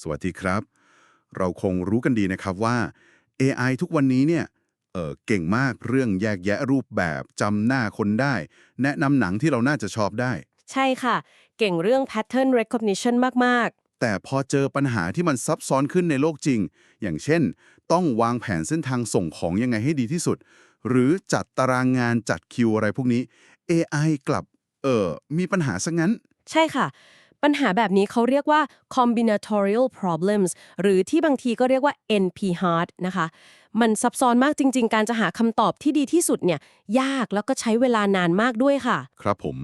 สวัสดีครับ เราคงรู้กันดีนะครับว่า AI ทุกวันนี้เนี่ยเออเก่งมากเรื่องแยกแยะรูปแบบจำหน้าคนได้ แนะนำหนังที่เราน่าจะชอบได้ ใช่ค่ะ เก่งเรื่อง pattern recognition มากแต่พอเจอปัญหาที่มันซับซ้อนขึ้นในโลกจริง อย่างเช่น ต้องวางแผนเส้นทางส่งของยังไงให้ดีที่สุด หรือจัดตารางงานจัดคิวอะไรพวกนี้ AI กลับ เออมีปัญหาซะงั้นๆใช่ค่ะ ปัญหาแบบนี้เขาเรียกว่า combinatorial problems หรือที่บางทีก็เรียกว่า NP hard นะคะ มันซับซ้อนมากจริง ๆ การจะหาคำตอบที่ดีที่สุดเนี่ยยากแล้วก็ใช้เวลานานมากด้วยค่ะ ครับผม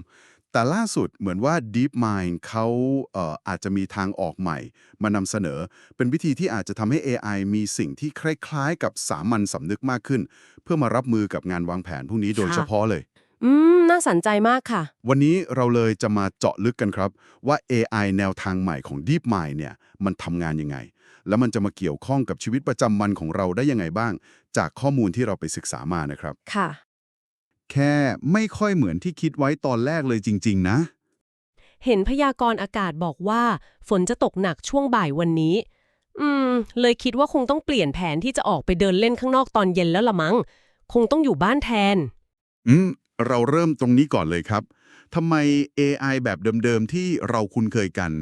แต่ล่าสุดเหมือนว่า DeepMind เขาเอ่ออาจจะมีทางออกใหม่ มานำเสนอ เป็นวิธีที่อาจจะทำให้ AI มีสิ่งที่คล้ายๆ กับสามัญสำนึกมากขึ้น เพื่อมารับมือกับงานวางแผนพวกนี้โดยค่ะ เฉพาะเลย อืม น่าสนใจมากค่ะ วันนี้เราเลยจะมาเจาะลึกกันครับ ว่า AI แนวทางใหม่ของ DeepMind เนี่ยมันทำงานยังไง แล้วมันจะมาเกี่ยวข้องกับชีวิตประจำวันของเราได้ยังไงบ้าง จากข้อมูลที่เราไปศึกษามานะครับ ค่ะ แค่ไม่ค่อยเหมือนที่คิดไว้ตอนแรกเลยจริง ๆ นะ เห็นพยากรณ์อากาศบอกว่า ฝนจะตกหนักช่วงบ่ายวันนี้ อืม เลยคิดว่าคงต้องเปลี่ยนแผนที่จะออกไปเดินเล่นข้างนอกตอนเย็นแล้วละมั้ง คงต้องอยู่บ้านแทน อืม เราเริ่มตรงนี้ก่อนเลยครับทำไม AI แบบเดิมๆ ที่เราคุ้นเคยกัน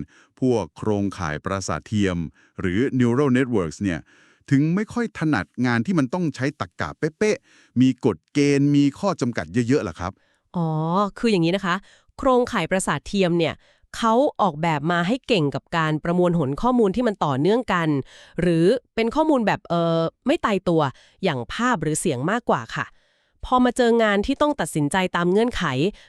พวกโครงข่ายประสาทเทียม หรือ neural networks เนี่ยถึงไม่ค่อยถนัดงานที่มันต้องใช้ตรกกะเป๊ะๆ มีกฎเกณฑ์ มีข้อจำกัดเยอะๆล่ะครับ อ๋อ คืออย่างนี้นะคะ โครงข่ายประสาทเทียมเนี่ยเขาออกแบบมาให้เก่งกับการประมวลผลข้อมูลที่มันต่อเนื่องกัน หรือเป็นข้อมูลแบบเออไม่ตายตัวอย่างภาพหรือเสียงมากกว่าค่ะ พอมาเจองานที่ต้องตัดสินใจตามเงื่อนไข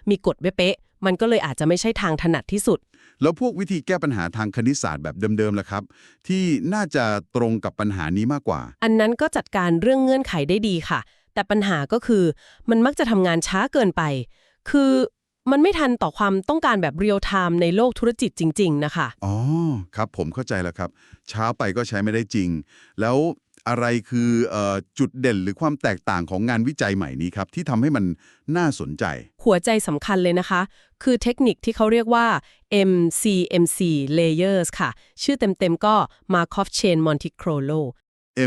มีกฎเป๊ะๆมันก็เลยอาจจะไม่ใช่ทางถนัดที่สุด แล้วพวกวิธีแก้ปัญหาทางคณิตศาสตร์แบบเดิมๆล่ะครับ ที่น่าจะตรงกับปัญหานี้มากกว่า อันนั้นก็จัดการเรื่องเงื่อนไขได้ดีค่ะ แต่ปัญหาก็คือ มันมักจะทำงานช้าเกินไป คือมันไม่ทันต่อความต้องการแบบเรียลไทม์ในโลกธุรกิจจริง ๆ นะคะ อ๋อ ครับผมเข้าใจแล้วครับ ช้าไปก็ใช้ไม่ได้จริง แล้ว อะไรคือเออจุดเด่นหรือความแตกต่างของงานวิจัยใหม่นี้ครับ ที่ทำให้มันน่าสนใจ หัวใจสำคัญเลยนะคะ คือเทคนิคที่เขาเรียกว่า MCMC layers ค่ะ ชื่อเต็มๆก็ Markov Chain Monte Carlo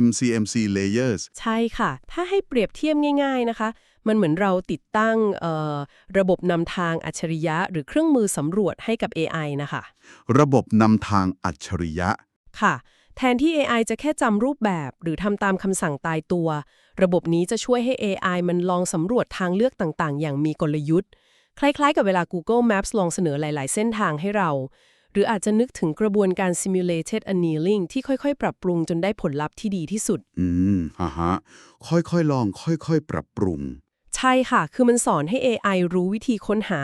MCMC layers ใช่ค่ะ ถ้าให้เปรียบเทียบง่าย ๆนะคะ มันเหมือนเราติดตั้งเอ่อระบบนำทางอัจฉริยะ หรือเครื่องมือสำรวจให้กับ AI นะคะ ระบบนำทางอัจฉริยะค่ะ แทนที่ AI จะแค่จำรูปแบบหรือทำตามคำสั่งตายตัว ระบบนี้จะช่วยให้ AI มันลองสำรวจทางเลือกต่างๆ อย่างมีกลยุทธ์ คล้ายๆ กับเวลา Google Maps ลองเสนอหลาย ๆ เส้นทางให้เรา หรืออาจจะนึกถึงกระบวนการ simulated annealing ที่ค่อยๆ ปรับปรุงจนได้ผลลัพธ์ที่ดีที่สุด อืมฮ่าฮะค่อยๆ ลอง ค่อยๆ ปรับปรุง ใช่ค่ะ คือมันสอนให้ AI รู้วิธีค้นหา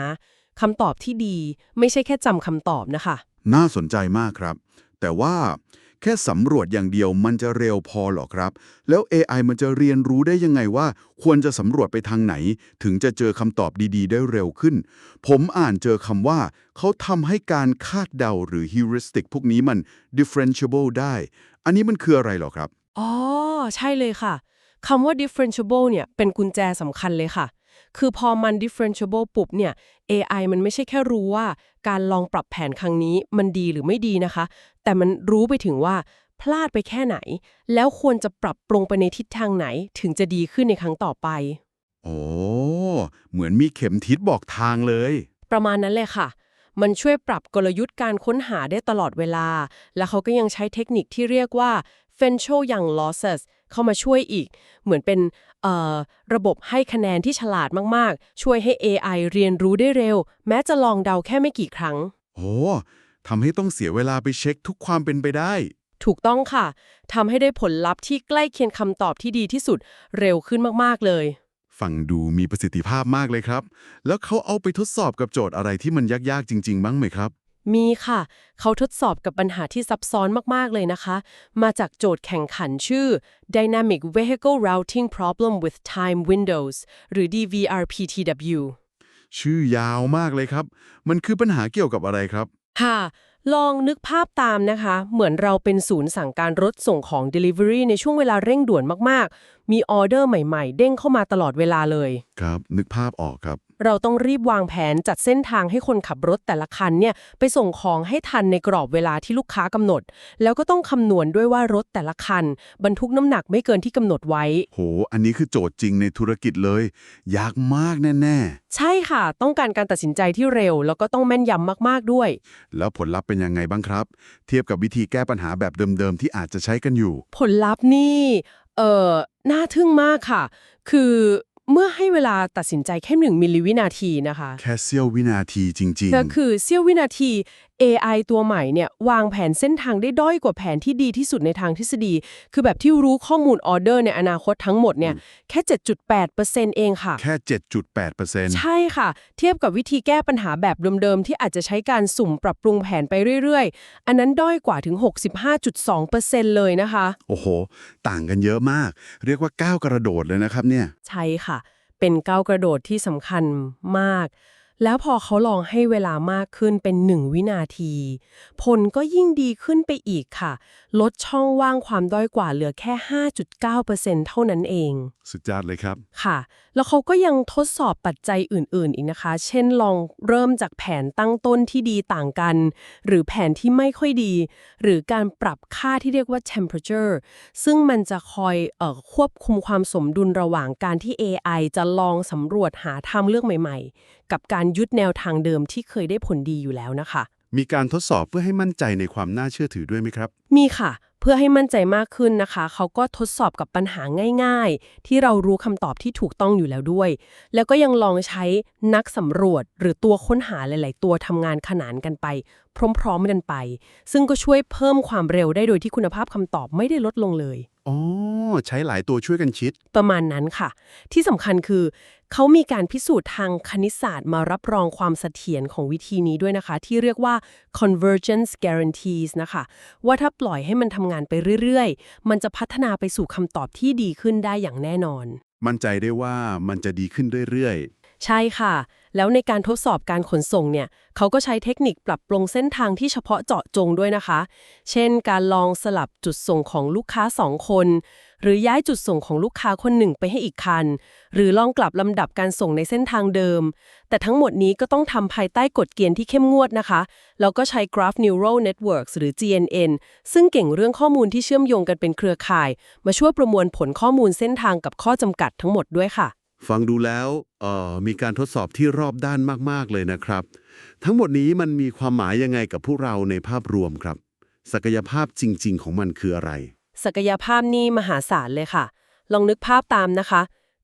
คำตอบที่ดี ไม่ใช่แค่จำคำตอบนะคะ น่าสนใจมากครับ แต่ว่า แค่สำรวจอย่างเดียวมันจะเร็วพอหรอครับ แล้ว AI มันจะเรียนรู้ได้ยังไงว่า ควรจะสำรวจไปทางไหน ถึงจะเจอคำตอบดีๆ ได้เร็วขึ้น ผมอ่านเจอคำว่า เขาทำให้การคาดเดาหรือ heuristic พวกนี้มัน differentiable ได้ อันนี้มันคืออะไรหรอครับ อ๋อ ใช่เลยค่ะคำว่า differentiable เนี่ยเป็นกุญแจสำคัญเลยค่ะ คือพอมัน differentiable ปุ๊บเนี่ย AI มันไม่ใช่แค่รู้ว่า การลองปรับแผนครั้งนี้มันดีหรือไม่ดีนะคะ แต่มันรู้ไปถึงว่าพลาดไปแค่ไหน แล้วควรจะปรับปรุงไปในทิศทางไหน ถึงจะดีขึ้นในครั้งต่อไป โอ้เหมือนมีเข็มทิศบอกทางเลย ประมาณนั้นเลยค่ะ มันช่วยปรับกลยุทธ์การค้นหาได้ตลอดเวลา และเขาก็ยังใช้เทคนิคที่เรียกว่า f e n c h o Young Losses เข้ามาช่วยอีก เหมือนเป็นเอ่อระบบให้คะแนนที่ฉลาดมากๆ ช่วยให้ AI เรียนรู้ได้เร็ว แม้จะลองเดาแค่ไม่กี่ครั้ง โอ้ทำให้ต้องเสียเวลาไปเช็คทุกความเป็นไปได้ ถูกต้องค่ะทำให้ได้ผลลัพธ์ที่ใกล้เคียงคำตอบที่ดีที่สุดเร็วขึ้นมากๆเลยฟังดูมีประสิทธิภาพมากเลยครับ แล้วเขาเอาไปทดสอบกับโจทย์อะไรที่มันยากๆ จริง ๆ บ้างไหมครับ มีค่ะ เขาทดสอบกับปัญหาที่ซับซ้อนมาก ๆ เลยนะคะ มาจากโจทย์แข่งขันชื่อ Dynamic Vehicle Routing Problem with Time Windows หรือ DVRPTW ชื่อยาวมากเลยครับ มันคือปัญหาเกี่ยวกับอะไรครับ ค่ะ ลองนึกภาพตามนะคะ เหมือนเราเป็นศูนย์สั่งการรถส่งของ Delivery ในช่วงเวลาเร่งด่วนมาก ๆ มีออเดอร์ใหม่ๆ เด้งเข้ามาตลอดเวลาเลย ครับ นึกภาพออกครับ เราต้องรีบวางแผนจัดเส้นทางให้คนขับรถแต่ละคันเนี่ยไปส่งของให้ทันในกรอบเวลาที่ลูกค้ากำหนด แล้วก็ต้องคำนวณด้วยว่ารถแต่ละคัน บรรทุกน้ำหนักไม่เกินที่กำหนดไว้ โห อันนี้คือโจทย์จริงในธุรกิจเลย ยากมากแน่ใช่ค่ะ ต้องการการตัดสินใจที่เร็ว แล้วก็ต้องแม่นยำมากๆด้วย ๆ แล้วผลลัพธ์เป็นยังไงบ้างครับ เทียบกับวิธีแก้ปัญหาแบบเดิมๆ ที่อาจจะใช้กันอยู่ ผลลัพธ์นี่เอ่อน่าทึ่งมากค่ะ คือเมื่อให้เวลาตัดสินใจแค่หนึ่งมิลลิวินาทีนะคะ แค่เสี้ยววินาทีจริงก็คือเสี้ยววินาที AI ตัวใหม่เนี่ยวางแผนเส้นทางได้ด้อยกว่าแผนที่ดีที่สุดในทางทฤษฎี คือแบบที่รู้ข้อมูลออเดอร์ในอนาคตทั้งหมดเนี่ยแค่ 7.8%เองค่ะๆแค่ 7.8%ใช่ค่ะ เทียบกับวิธีแก้ปัญหาแบบเดิมๆ ที่อาจจะใช้การสุ่มปรับปรุงแผนไปเรื่อยๆ อันนั้นด้อยกว่าถึง 65.2%เลยนะคะ โอ้โห ต่างกันเยอะมาก เรียกว่าก้าวกระโดดเลยนะครับเนี่ย ใช่ค่ะ เป็นก้าวกระโดดที่สำคัญมาก แล้วพอเขาลองให้เวลามากขึ้นเป็น1วินาที ผลก็ยิ่งดีขึ้นไปอีกค่ะ ลดช่องว่างความด้อยกว่าเหลือแค่ 5.9%เท่านั้นเอง สุดยอดเลยครับ ค่ะ แล้วเขาก็ยังทดสอบปัจจัยอื่นๆ อีกนะคะ เช่นลองเริ่มจากแผนตั้งต้นที่ดีต่างกัน หรือแผนที่ไม่ค่อยดี หรือการปรับค่าที่เรียกว่า temperature ซึ่งมันจะคอยเออควบคุมความสมดุลระหว่างการที่ AI จะลองสำรวจหาทางเลือกใหม่ ๆ กับการยึดแนวทางเดิมที่เคยได้ผลดีอยู่แล้วนะคะ มีการทดสอบเพื่อให้มั่นใจในความน่าเชื่อถือด้วยไหมครับ มีค่ะ เพื่อให้มั่นใจมากขึ้นนะคะ เขาก็ทดสอบกับปัญหาง่าย ๆ ที่เรารู้คำตอบที่ถูกต้องอยู่แล้วด้วย แล้วก็ยังลองใช้นักสำรวจหรือตัวค้นหาหลาย ๆ ตัวทำงานขนานกันไป พร้อม ๆ กันไป ซึ่งก็ช่วยเพิ่มความเร็วได้โดยที่คุณภาพคำตอบไม่ได้ลดลงเลย อ๋อ ใช้หลายตัวช่วยกันชิด ประมาณนั้นค่ะ ที่สำคัญคือ เขามีการพิสูจน์ทางคณิตศาสตร์มารับรองความเสถียรของวิธีนี้ด้วยนะคะ ที่เรียกว่า convergence guarantees นะคะ ว่าถ้าปล่อยให้มันทำงานไปเรื่อยๆ มันจะพัฒนาไปสู่คำตอบที่ดีขึ้นได้อย่างแน่นอน มั่นใจได้ว่ามันจะดีขึ้นเรื่อย ใช่ค่ะ แล้วในการทดสอบการขนส่งเนี่ยเขาก็ใช้เทคนิคปรับปรุงเส้นทางที่เฉพาะเจาะจงด้วยนะคะ เช่น การลองสลับจุดส่งของลูกค้าสองคน หรือย้ายจุดส่งของลูกค้าคนหนึ่งไปให้อีกคัน หรือลองกลับลำดับการส่งในเส้นทางเดิม แต่ทั้งหมดนี้ก็ต้องทำภายใต้กฎเกณฑ์ที่เข้มงวดนะคะ แล้วก็ใช้ Graph Neural Networks หรือ GNN ซึ่งเก่งเรื่องข้อมูลที่เชื่อมโยงกันเป็นเครือข่าย มาช่วยประมวลผลข้อมูลเส้นทางกับข้อจำกัดทั้งหมดด้วยค่ะ ฟังดูแล้วออมีการทดสอบที่รอบด้านมาก ๆ เลยนะครับ ทั้งหมดนี้มันมีความหมายยังไงกับพวกเราในภาพรวมครับ ศักยภาพจริง ๆ ของมันคืออะไร ศักยภาพนี่มหาศาลเลยค่ะ ลองนึกภาพตามนะคะ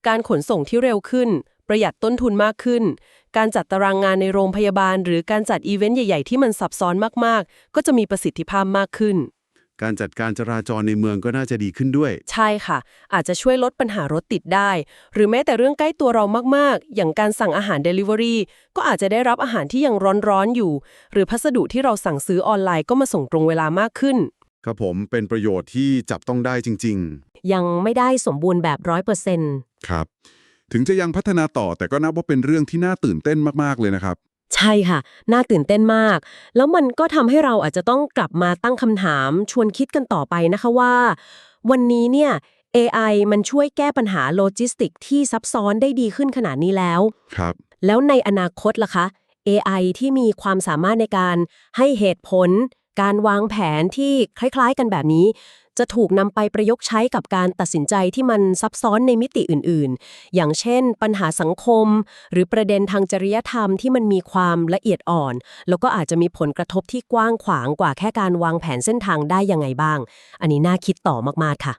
การขนส่งที่เร็วขึ้น ประหยัดต้นทุนมากขึ้น การจัดตารางงานในโรงพยาบาล หรือการจัดอีเวนต์ใหญ่ ๆ ที่มันซับซ้อนมาก ๆ ก็จะมีประสิทธิภาพมากขึ้น การจัดการจราจรในเมืองก็น่าจะดีขึ้นด้วย ใช่ค่ะ อาจจะช่วยลดปัญหารถติดได้ หรือแม้แต่เรื่องใกล้ตัวเรามากๆ อย่างการสั่งอาหาร Delivery ก็อาจจะได้รับอาหารที่ยังร้อนๆอยู่ หรือพัสดุที่เราสั่งซื้อออนไลน์ก็มาส่งตรงเวลามากขึ้น ครับผมเป็นประโยชน์ที่จับต้องได้จริง ยังไม่ได้สมบูรณ์แบบร้อยเปอร์เซ็นต์ๆ ครับ ถึงจะยังพัฒนาต่อแต่ก็นับว่าเป็นเรื่องที่น่าตื่นเต้นมากๆเลยนะครับ ใช่ค่ะ น่าตื่นเต้นมาก แล้วมันก็ทำให้เราอาจจะต้องกลับมาตั้งคำถาม ชวนคิดกันต่อไปนะคะว่า วันนี้เนี่ย AI มันช่วยแก้ปัญหาโลจิสติกที่ซับซ้อนได้ดีขึ้นขนาดนี้แล้ว ครับ แล้วในอนาคตล่ะคะ AI ที่มีความสามารถในการให้เหตุผล การวางแผนที่คล้ายๆ กันแบบนี้ จะถูกนำไปประยุกต์ใช้กับการตัดสินใจที่มันซับซ้อนในมิติอื่นๆ อย่างเช่น ปัญหาสังคม หรือประเด็นทางจริยธรรมที่มันมีความละเอียดอ่อน แล้วก็อาจจะมีผลกระทบที่กว้างขวางกว่าแค่การวางแผนเส้นทางได้ยังไงบ้าง อันนี้น่าคิดต่อมากๆค่ะ